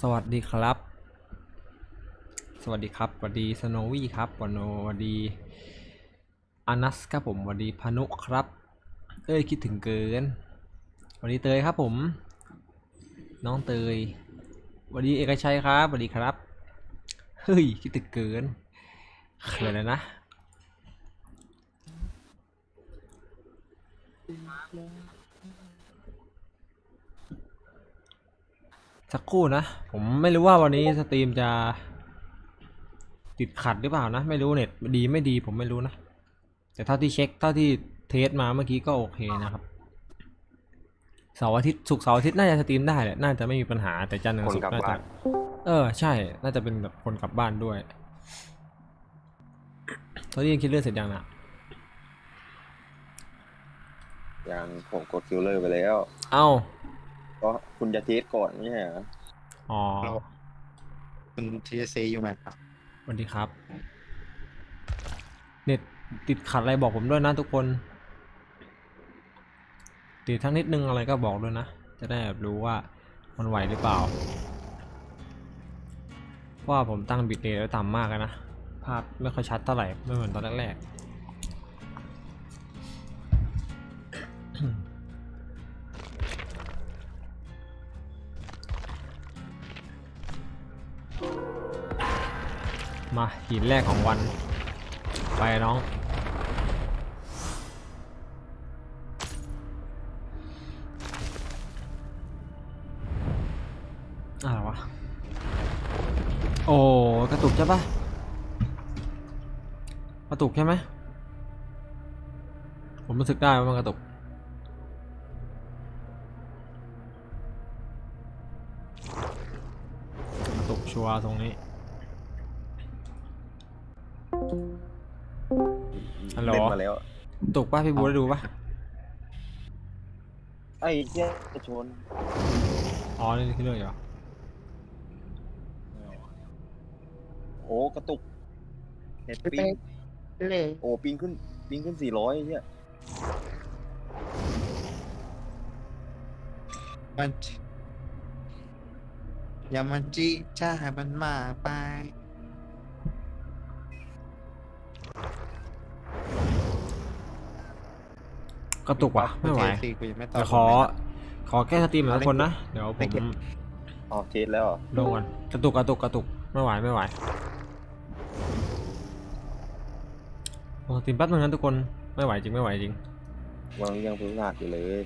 สวัสดีครับ สวัสดีครับสวัสดีสโนวี่ครับวันโนสวัสดีอานัสครับผมสวัสดีพานุครับ เอ้ยคิดถึงเกินสวัสดีเตยครับผม น้องเตยสวัสดีเอกชัยครับสวัสดีครับ เฮ้ยคิดถึงเกินเขินเลยนะ สักครู่นะ ผมไม่รู้ว่าวันนี้สตรีมจะ ติดขัดหรือเปล่านะ ไม่รู้เน็ตดีไม่ดีผมไม่รู้นะ แต่เท่าที่เช็คเท่าที่เทสมาเมื่อกี้ก็โอเคนะครับเสาร์อาทิตย์ศุกร์เสาร์อาทิตย์น่าจะสตรีมได้แหละน่าจะไม่มีปัญหาแต่จันทร์ถึงคนศุกกลับร์น่าบ้าจะนเออใช่ น่าจะเป็นแบบคนกลับบ้านด้วยตอนนี้ยังคิดเรื่องเสร็จยังนะอย่างผมกดคิวเลอร์ไปแล้ว เอ้า ก็คุณจะเทสก่อนไม่ใช่เหรออ๋อเราคุณทีเซอยู่ไหมครับสวัสดีครับ เน็ตติดขัดอะไรบอกผมด้วยนะทุกคนติดทั้งนิดนึงอะไรก็บอกด้วยนะ จะได้แบบรู้ว่ามันไหวหรือเปล่าเพราะว่าผมตั้งบิตเรทไว้ต่ำมากเลยนะ ภาพไม่ค่อยชัดเท่าไหร่ไม่เหมือนตอนแรกๆ มาหินแรกของวัน ไปน้อง อะไรวะ โอ้กระตุกใช่ปะกระตุกใช่ไหม ผมรู้สึกได้ว่ามันกระตุกกระตุกชัวร์ตรงนี้ ฮัลโหลเล่นมาแล้วกระตุกป่ะพี่บูได้ดูป่ะไอ้เจ้าชนอ๋อนี่คือเรื่องเหรอโอ้กระตุกเน็ตปิงเลยโอ้ปิงขึ้นปิงขึ้นสี่ร้อยเนี่ยมันอย่ามันจีจ้าให้มันมาไป กระตุกว่ะไม่ไหวทีกูยังไม่ตอบเดี๋ยวขอ ขอแก้สตรีมหน่อยทุกคนนะ เดี๋ยวผมอ๋อเทสแล้วเหรอลงก่อนกระตุกกระตุกกระตุกไม่ไหวไม่ไหวลงสตรีมแป๊บนึงนะทุกคนไม่ไหวจริงไม่ไหวจริงมันยังเพิ่งหนักอยู่เลย